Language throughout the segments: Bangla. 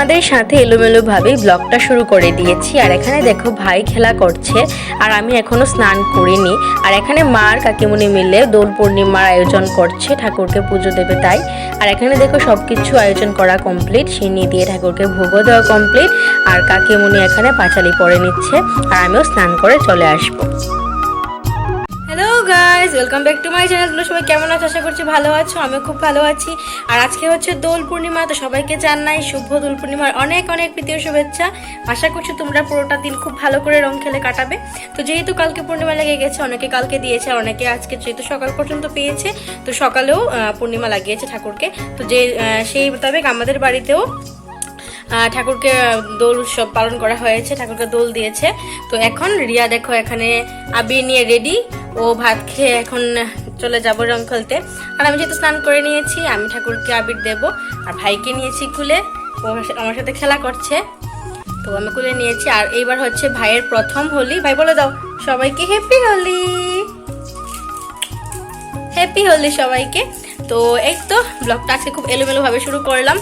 তোমাদের সাথে এলোমেলোভাবেই ব্লগটা শুরু করে দিয়েছি। আর এখানে দেখো ভাই খেলা করছে, আর আমি এখনও স্নান করিনি। আর এখানে মার কাকিমুনি মিলে দোল পূর্ণিমার আয়োজন করছে, ঠাকুরকে পুজো দেবে তাই। আর এখানে দেখো সব কিছু আয়োজন করা কমপ্লিট সিন্নি দিয়ে ঠাকুরকে ভোগও দেওয়া কমপ্লিট আর কাকিমুনি এখানে পাঁচালি পরে নিচ্ছে, আর আমিও স্নান করে চলে আসব। Hello guys welcome back to my channel তোমরা সবাই কেমন আছো? আশা করছি ভালো আছো, আমিও খুব ভালো আছি। আর আজকে হচ্ছে দোল পূর্ণিমা, তো সবাইকে জানাই শুভ দোল পূর্ণিমার অনেক অনেক প্রীতি ও শুভেচ্ছা। আশা করছি তোমরা পুরোটা দিন খুব ভালো করে রং খেলে কাটাবে। তো যেহেতু কালকে পূর্ণিমা লেগে গেছে, অনেকে কালকে দিয়েছে অনেকে আজকে যেহেতু সকাল পর্যন্ত পেয়েছে, তো সকালেও পূর্ণিমা লাগিয়েছে ঠাকুরকে। তো যে সেই মোতাবেক আমাদের বাড়িতেও ঠাকুরকে দোল উৎসব পালন করা হয়েছে, ঠাকুরকে দোল দিয়েছে। তো এখন রিয়া দেখো, এখানে আবির নিয়ে রেডি ও ভাত খেয়ে এখন চলে যাব রং খেলতে। আর আমি যেহেতু স্নান করে নিয়েছি, আমি ঠাকুরকে আবির দেব আর ভাইকে নিয়েছি খুলে। ও আমার সাথে- খেলা করছে। তো আমি খুলে নিয়েছি আর এইবার হচ্ছে ভাইয়ের প্রথম হোলি। ভাই, বলে দাও, সবাইকে হ্যাপি হোলি! হ্যাপি হোলি সবাইকে। তো এই তো ব্লগটা আজকে খুব এলোমেলোভাবে শুরু করলাম।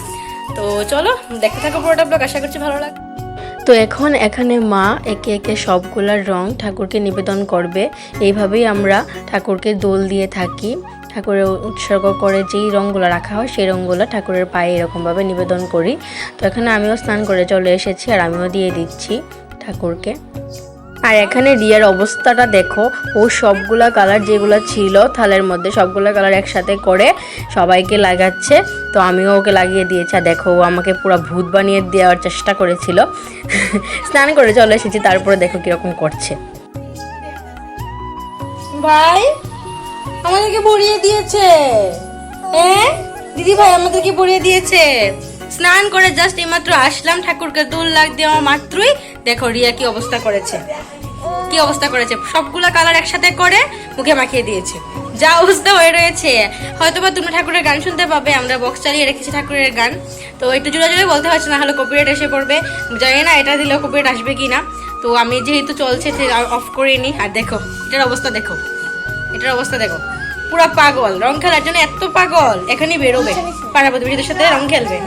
তো চলো, দেখতে থাকো পুরোটা ব্লগ আশা করছি ভালো লাগবে। তো এখন এখানে মা একে একে সবগুলার রং ঠাকুরকে নিবেদন করবে। এইভাবেই আমরা ঠাকুরকে দোল দিয়ে থাকি। ঠাকুরের উৎসর্গ করে যেই রঙগুলো রাখা হয়, সেই রঙগুলো ঠাকুরের পায়ে এরকমভাবে নিবেদন করি। তো এখানে আমিও স্নান করে চলে এসেছি আর আমিও দিয়ে দিচ্ছি ঠাকুরকে। আর এখানে রিয়ার অবস্থাটা দেখো, ও সবগুলা কালার যেগুলো ছিল থালের মধ্যে সবগুলা কালার একসাথে করে সবাইকে লাগাচ্ছে। তো আমিও ওকে লাগিয়ে দিয়েছি। আর দেখো, ও আমাকে পুরো ভূত বানিয়ে দেওয়ার চেষ্টা করেছিল। স্নান করে চলে এসেছি, তারপরে দেখো কীরকম করছে। ভাই, আমাদেরকে ভরিয়ে দিয়েছে। হ্যাঁ? দিদি ভাই আমাদেরকে ভরিয়ে দিয়েছে। স্নান করে জাস্ট এইমাত্র আসলাম, ঠাকুরকে দোল লাগ দেওয়া মাত্রই। দেখো, রিয়া কি অবস্থা করেছে। কি অবস্থা করেছে? সবগুলা কালার একসাথে করে মুখে মাখিয়ে দিয়েছে। যা অবস্থা হয়ে রয়েছে। হয়তো বা তোমরা ঠাকুরের গান শুনতে পাবে। আমরা বক্স চালিয়ে রেখেছি ঠাকুরের গান। তো একটু জোরে জোরে বলতে পারছি না, হলে কপিরাইট এসে পড়বে। জানি না এটা দিলেও কপিরাইট আসবে কি না তো আমি যেহেতু চলছে অফ করে নিই আর দেখো, এটার অবস্থা দেখো। এটার অবস্থা দেখো। পুরো পাগল রং খেলার জন্য এত পাগল। এখানেই বেরোবে। পাড়া প্রতিবেশীদের সাথে রং খেলবে।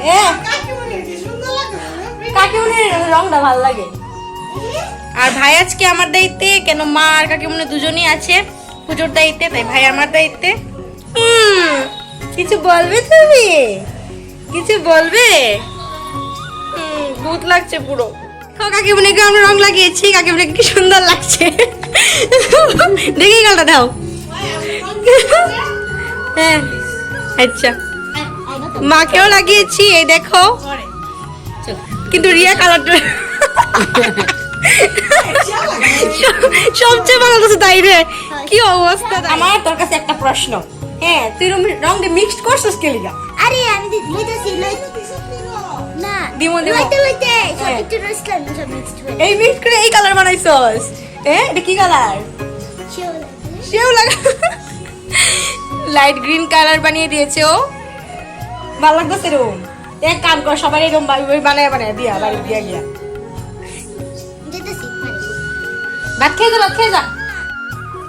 কাকিমনের রংটা ভালো লাগে। আর ভাই আজকে আমার দায়িত্বে কেন মা আর কাকিমনে দুজনই আছে পুজোর দায়িত্বে তাই ভাই আমার দায়িত্বে। কিছু বলবে তুমি? কিছু বলবে? ভূত লাগছে পুরো। কাকিমনিকে আমরা রং লাগিয়েছি কাকিমনিকে কি সুন্দর লাগছে। দেখি গালটা দাও। হ্যাঁ আচ্ছা। মাকেও লাগিয়েছি এই দেখো। কিন্তু রিয়া কালারটা সবচেয়ে ভালো লাগছে তাই রে। কি অবস্থা আমার তোর কাছে একটা প্রশ্ন। হ্যাঁ তুই রং দিয়ে মিক্সড করছিস কে লিগা আরে আমি না দিমো, দিমো। লইতে লইতে। সব হ্যাঁ। একটু রসলাম সব মিক্সড হয়ে এই মিক্স করে এই কালার বানাইছস। হ্যাঁ এটা কি কালার সেও লাগা লাইট গ্রিন কালার বানিয়ে দিয়েছে ও। ভালো লাগতেছে রুম এক কাম কর সবাই এরকম বানায় বানায় দিয়া বাড়ি দিয়া গিয়া। ভাত খেয়ে যা খেয়ে যা।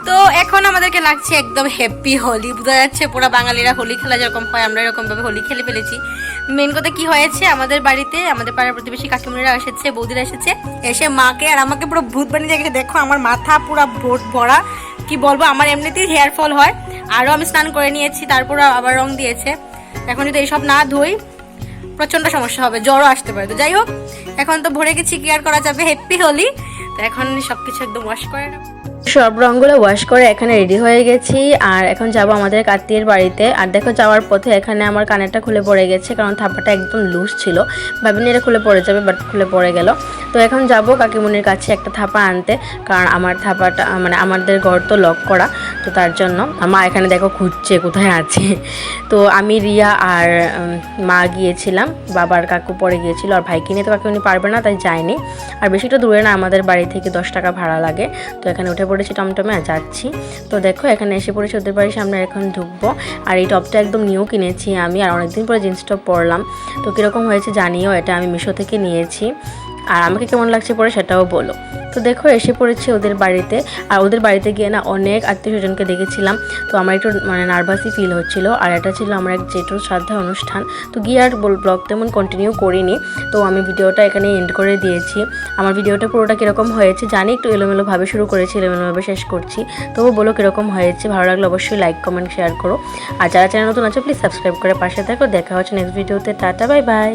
তো এখন আমাদেরকে লাগছে একদম হ্যাপি হোলি। বোঝা যাচ্ছে পুরো বাঙালিরা হোলি খেলা যেরকম হয় আমরা এরকম ভাবে হোলি খেলে ফেলেছি। মেন কথা কি হয়েছে আমাদের বাড়িতে আমাদের পাড়ার প্রতিবেশী কাকিমুনিরা এসেছে বৌদিরা এসেছে এসে মাকে আর আমাকে পুরো ভূত বানিয়ে দেখেছে দেখো আমার মাথা পুরো ভোট ভরা। কি বলব আমার এমনিতেই হেয়ার ফল হয়। আরও আমি স্নান করে নিয়েছি তারপর আবার রং দিয়েছে। এখন যদি এইসব না ধুই প্রচণ্ড সমস্যা হবে, জ্বরও আসতে পারে। তো যাই হোক, এখন তো ভরে গেছি, কি আর করা যাবে? হ্যাপি হোলি তো এখন সবকিছু একদম ওয়াশ করে সব রঙগুলো ওয়াশ করে এখানে রেডি হয়ে গেছি, আর এখন যাব আমাদের কাত্তির বাড়িতে। আর দেখো, যাওয়ার পথে এখানে আমার কানেরটা খুলে পড়ে গেছে, কারণ থাপাটা একদম লুজ ছিল। ভাবিনি এটা খুলে পড়ে যাবে বাট খুলে পড়ে গেল। তো এখন যাব কাকিমুনির কাছে একটা থাপা আনতে, কারণ আমার থাপাটা মানে আমাদের ঘর তো লক করা, তো তার জন্য। মা এখানে দেখো খুঁজছে কোথায় আছে। তো আমি রিয়া আর মা গিয়েছিলাম, বাবার কাকু পরে গিয়েছিল, আর ভাইকে নিয়ে তো কাকিমুনি পারবে না, তাই যায়নি। আর বেশিটা দূরে না, আমাদের বাড়ি থেকে দশ টাকা ভাড়া লাগে। তো এখানে উঠে পড়েছি টমটমে আর যাচ্ছি। তো দেখো এখানে এসে পড়েছি ওদের বাড়ির সামনে এখন ঢুকবো। আর এই টপটা একদম নিউ কিনেছি আমি, আর অনেকদিন পরে জিন্স টপ পরলাম। তো কীরকম হয়েছে জানিও, এটা আমি মিশো থেকে নিয়েছি। আর আমাকে কেমন লাগছে পরে সেটাও বলো। তো দেখো, এসে পড়েছে ওদের বাড়িতে। আর ওদের বাড়িতে গিয়ে না অনেক আত্মীয় স্বজনকে দেখেছিলাম। তো আমার একটু মানে নার্ভাসই ফিল হচ্ছিল। আর এটা ছিল আমার এক জেঠুর শ্রাদ্ধা অনুষ্ঠান। তো গিয়ে আর ব্লগ তেমন কন্টিনিউ করিনি। তো আমি ভিডিওটা এখানে এন্ড করে দিয়েছি। আমার ভিডিওটা পুরোটা কীরকম হয়েছে জানি, একটু এলোমেলোভাবে শুরু করেছি, এলোমেলোভাবে শেষ করছি। তবু বলো কীরকম হয়েছে, ভালো লাগলে অবশ্যই লাইক কমেন্ট শেয়ার করো। আর যারা চ্যানেল নতুন আছে প্লিজ সাবস্ক্রাইব করে পাশে থাকো। দেখা হচ্ছে নেক্সট ভিডিওতে টাটা বাই বাই